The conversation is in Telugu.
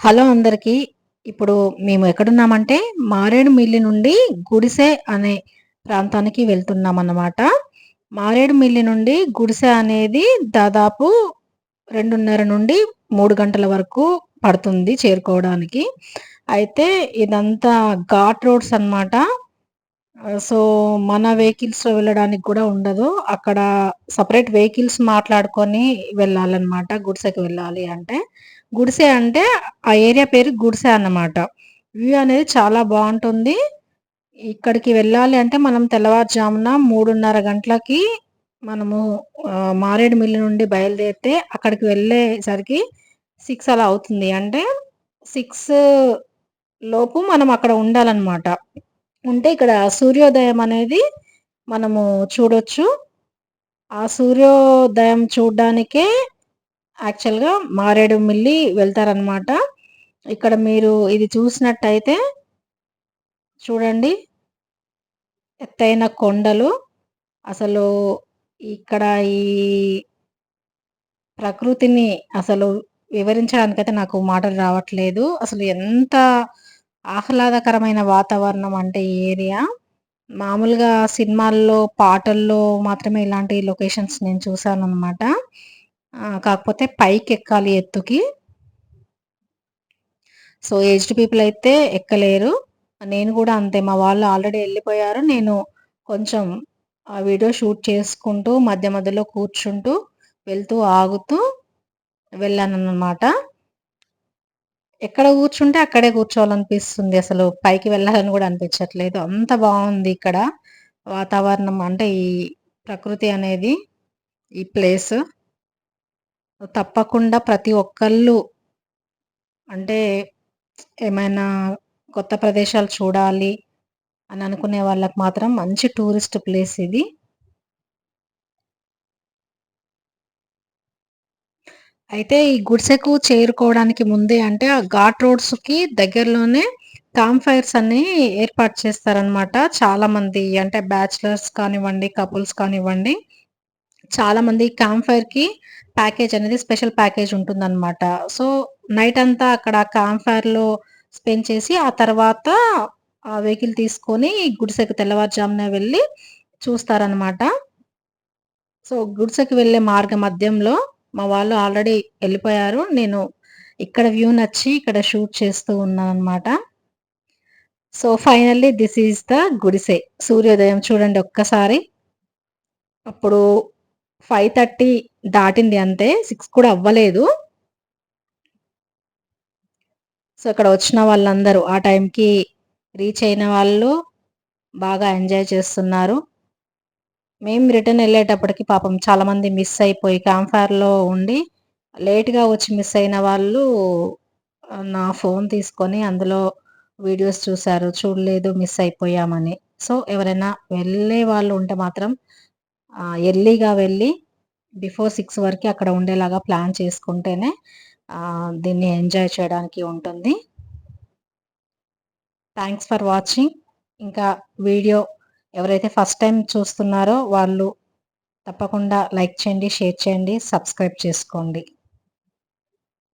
హలో అందరికీ. ఇప్పుడు మేము ఎక్కడున్నామంటే మారేడుమిల్లి నుండి గుడిసె అనే ప్రాంతానికి వెళ్తున్నాం అన్నమాట మారేడుమిల్లి నుండి గుడిసె అనేది దాదాపు రెండున్నర నుండి మూడు గంటల వరకు పడుతుంది చేరుకోవడానికి. అయితే ఇదంతా ఘాట్ రోడ్స్ అన్నమాట. సో మన వెహికల్స్లో వెళ్ళడానికి కూడా ఉండదు. అక్కడ సపరేట్ వెహికల్స్ మాట్లాడుకొని వెళ్ళాలన్నమాట గుడిసెకి వెళ్ళాలి అంటే. గుడిసె అంటే ఆ ఏరియా పేరు గుడిసె అన్నమాట. వ్యూ అనేది చాలా బాగుంటుంది. ఇక్కడికి వెళ్ళాలి అంటే మనం తెల్లవారుజామున మూడున్నర గంటలకి మనము మారేడుమిల్లి నుండి బయలుదేరితే అక్కడికి వెళ్ళేసరికి సిక్స్ అలా అవుతుంది. అంటే సిక్స్ లోపు మనం అక్కడ ఉండాలన్నమాట. ఉంటే ఇక్కడ సూర్యోదయం అనేది మనము చూడొచ్చు. ఆ సూర్యోదయం చూడడానికే యాక్చువల్గా మారేడుమిల్లి వెళ్తారనమాట ఇక్కడ మీరు ఇది చూసినట్టయితే చూడండి. ఎత్తైన కొండలు. అసలు ఇక్కడ ఈ ప్రకృతిని అసలు వివరించడానికైతే నాకు మాటలు రావట్లేదు. అసలు ఎంత ఆహ్లాదకరమైన వాతావరణం అంటే ఈ ఏరియా. మామూలుగా సినిమాల్లో పాటల్లో మాత్రమే ఇలాంటి లొకేషన్స్ నేను చూసాను అనమాట కాకపోతే పైకి ఎక్కాలి ఎత్తుకి. సో ఏజ్డ్ పీపుల్ అయితే ఎక్కలేరు. నేను కూడా అంతే మా వాళ్ళు ఆల్రెడీ వెళ్ళిపోయారు. నేను కొంచెం ఆ వీడియో షూట్ చేసుకుంటూ మధ్య మధ్యలో కూర్చుంటూ వెళ్తూ ఆగుతూ వెళ్ళాను అన్నమాట ఎక్కడ కూర్చుంటే అక్కడే కూర్చోవాలనిపిస్తుంది. అసలు పైకి వెళ్ళాలని కూడా అనిపించట్లేదు. అంత బాగుంది ఇక్కడ వాతావరణం. అంటే ఈ ప్రకృతి అనేది ఈ ప్లేస్. తప్పకుండా ప్రతి ఒక్కళ్ళు అంటే ఏమైనా కొత్త ప్రదేశాలు చూడాలి అని అనుకునే వాళ్ళకి మాత్రం మంచి టూరిస్ట్ ప్లేస్ ఇది. అయితే ఈ గుడిసెకు చేరుకోవడానికి ముందే అంటే ఆ ఘాట్ రోడ్స్కి దగ్గరలోనే కామ్ ఫైర్స్ అన్ని ఏర్పాటు చేస్తారనమాట చాలా మంది అంటే బ్యాచిలర్స్ కానివ్వండి కపుల్స్ కానివ్వండి చాలా మంది క్యాంప్ ఫైర్కి ప్యాకేజ్ అనేది స్పెషల్ ప్యాకేజ్ ఉంటుందన్నమాట. సో నైట్ అంతా అక్కడ క్యాంప్ ఫైర్లో స్పెండ్ చేసి ఆ తర్వాత ఆ వెహికల్ తీసుకొని గుడిసెకు తెల్లవారుజామున వెళ్ళి చూస్తారనమాట సో గుడిసెకు వెళ్ళే మార్గ మధ్యంలో మా వాళ్ళు ఆల్రెడీ వెళ్ళిపోయారు. నేను ఇక్కడ వ్యూ నచ్చి ఇక్కడ షూట్ చేస్తూ ఉన్నాను అనమాట so finally this is the గుడిసె. సూర్యోదయం చూడండి ఒక్కసారి. అప్పుడు ఫైవ్ థర్టీ దాటింది అంతే. సిక్స్ కూడా అవ్వలేదు. సో ఇక్కడ వచ్చిన వాళ్ళందరూ ఆ టైంకి రీచ్ అయిన వాళ్ళు బాగా ఎంజాయ్ చేస్తున్నారు. మేము రిటర్న్ వెళ్ళేటప్పటికి పాపం చాలామంది మిస్ అయిపోయి క్యాంఫైర్లో ఉండి లేట్గా వచ్చి మిస్ అయిన వాళ్ళు నా ఫోన్ తీసుకొని అందులో వీడియోస్ చూశారు. చూడలేదు మిస్ అయిపోయామని. సో ఎవరైనా వెళ్ళే వాళ్ళు ఉంటే మాత్రం ఎర్లీగా వెళ్ళి బిఫోర్ సిక్స్ వరకు అక్కడ ఉండేలాగా ప్లాన్ చేసుకుంటేనే దీన్ని ఎంజాయ్ చేయడానికి ఉంటుంది. Thanks for watching. ఇంకా వీడియో ఎవరైతే ఫస్ట్ టైం చూస్తున్నారో వాళ్ళు తప్పకుండా లైక్ చేయండి షేర్ చేయండి సబ్స్క్రైబ్ చేసుకోండి.